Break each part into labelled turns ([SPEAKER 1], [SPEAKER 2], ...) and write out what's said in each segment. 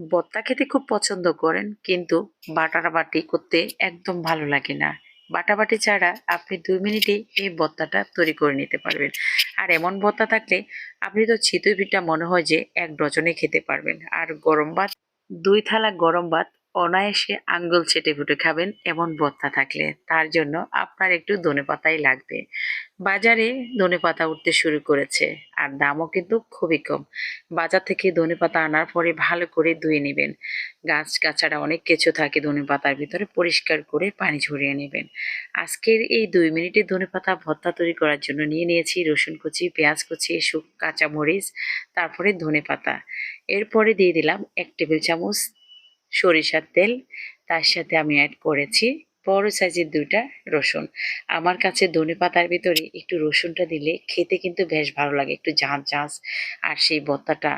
[SPEAKER 1] ভর্তা খেতে খুব পছন্দ করেন, কিন্তু বাটাবাটি করতে একদম ভালো লাগে না। বাটাবাটি ছাড়া আপনি দুই মিনিটে এই ভর্তাটা তৈরি করে নিতে পারবেন। আর এমন ভর্তা থাকলে আপনি তো চিতই পিঠা মনে হয় যে এক ডজনে খেতে পারবেন। আর গরম ভাত, দুই থালা গরম ভাত অনায়াসে আঙ্গুল ছেটে ফুটে খাবেন এমন ভর্তা থাকলে। তার জন্য আপনার একটু ধনে পাতাই লাগবে। বাজারে ধনে পাতা উঠতে শুরু করেছে, আর দামও কিন্তু খুবই কম। বাজার থেকে ধনে পাতা আনার পরে ভালো করে ধুয়ে নেবেন। গাছ গাছাড়া অনেক কিছু থাকে ধনে পাতার ভিতরে, পরিষ্কার করে পানি ঝরিয়ে নেবেন। আজকের এই দুই মিনিটে ধনে পাতা ভর্তা তৈরি করার জন্য নিয়ে নিয়েছি রসুন কুচি, পেঁয়াজ কুচি, শুক, কাঁচামরিচ, তারপরে ধনে পাতা। এরপরে দিয়ে দিলাম এক টেবিল চামচ সরিষার তেল, তার সাথে আমি অ্যাড করেছি বড় সাইজের দুইটা রসুন। আমার কাছে ধনে পাতার ভিতরে একটু রসুনটা দিলে খেতে কিন্তু বেশ ভালো লাগে, একটু ঝাঁঝ ঝাঁঝ আর সেই বত্তাটা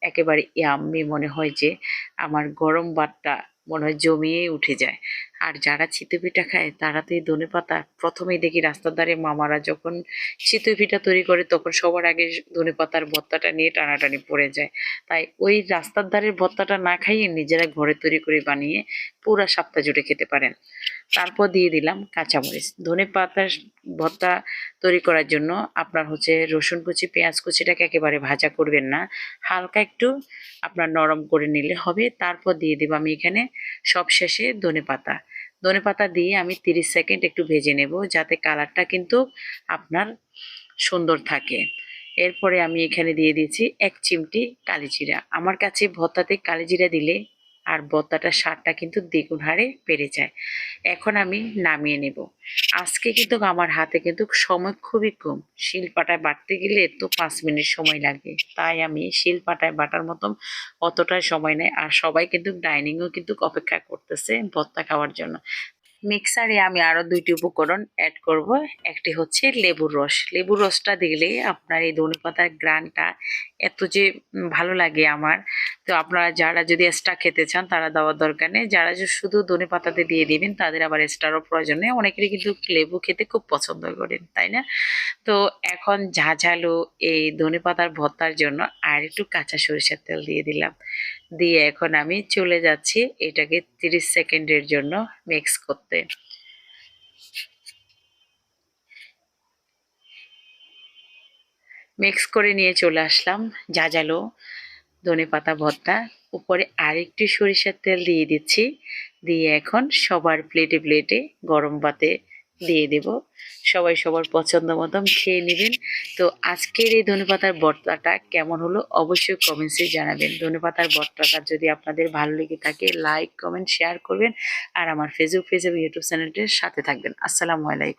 [SPEAKER 1] একেবারে ইয়াম্মি মনে হয় যে আমার গরম ভাতটা মনে হয় জমিয়ে উঠে যায়। আর যারা চিতই পিঠা খায়, তারা তো এই ধনে পাতা প্রথমেই দেখি রাস্তার ধারে মামারা যখন চিতই পিঠা তৈরি করে, তখন সবার আগে ধনে পাতার ভত্তাটা নিয়ে টানাটানি পড়ে যায়। তাই ওই রাস্তার ধারের ভত্তাটা না খাইয়ে নিজেরা ঘরে তৈরি করে বানিয়ে পুরা সপ্তাহ জুড়ে খেতে পারেন। তারপর দিয়ে দিলাম কাঁচামরিচ। ধনে পাতার ভর্তা তৈরি করার জন্য আপনার হচ্ছে রসুন কুচি, পেঁয়াজ কুচিটাকে একেবারে ভাজা করবেন না। হালকা একটু আপনার নরম করে নিলে হবে। তারপর দিয়ে দেবো আমি এখানে সব শেষে ধনে পাতা। ধনে পাতা দিয়ে আমি তিরিশ সেকেন্ড একটু ভেজে নেব যাতে কালারটা কিন্তু আপনার সুন্দর থাকে। এরপরে আমি এখানে দিয়ে দিয়েছি এক চিমটি কালিজিরা। আমার কাছে ভর্তাতে কালিজিরা দিলে আর ভর্তাটার স্বাদটা কিন্তু দ্বিগুণ হারে বেড়ে যায়। এখন আমি নামিয়ে নেব। আজকে কিন্তু আমার হাতে কিন্তু সময় খুবই কম। শিলপাটায় বাটতে গেলে তো পাঁচ মিনিট সময় লাগে। তাই আমি শিলপাটায় বাটার মতন অতটাই সময় নেয় আর সবাই কিন্তু ডাইনিংও কিন্তু অপেক্ষা করতেছে ভর্তা খাওয়ার জন্য। মিক্সারে আমি আরও দুইটি উপকরণ অ্যাড করব। একটি হচ্ছে লেবুর রস। লেবুর রসটা দিলে আপনার এই ধনে পাতার গ্রানটা এত যে ভালো লাগে আমার। তো আপনারা যারা যদি এক্সট্রা খেতে চান, তারা দেওয়ার দরকার নেই। যারা যে শুধু ধনে পাতাতে দিয়ে দিবেন, তাদের আবার এক্সট্রারও প্রয়োজন নেই। অনেকেরই কিন্তু লেবু খেতে খুব পছন্দ করেন, তাই না? তো এখন ঝাঝালো এই ধনে পাতার ভর্তার জন্য আর একটু কাঁচা সরিষার তেল দিয়ে দিলাম। দিয়ে এখন আমি চলে যাচ্ছি এটাকে তিরিশ সেকেন্ডের জন্য মিক্স করতে। মিক্স করে নিয়ে চলে আসলাম ঝাঁঝালো ধনে পাতা ভর্তা। উপরে আরেকটু সরিষার তেল দিয়ে দিচ্ছি। দিয়ে এখন সবার প্লেটে প্লেটে গরম ভাতে দিয়ে দেব। সবাই সবার পছন্দ মতন খেয়ে নেবেন। তো আজকের এই ধনেপাতার বর্তাটা কেমন হলো অবশ্যই কমেন্টসে জানাবেন। ধনেপাতার বর্তাটা যদি আপনাদের ভালো লেগে থাকে লাইক কমেন্ট শেয়ার করবেন। আর আমার ফেসবুক পেজ এবং ইউটিউব চ্যানেলটির সাথে থাকবেন। আসসালামু আলাইকুম।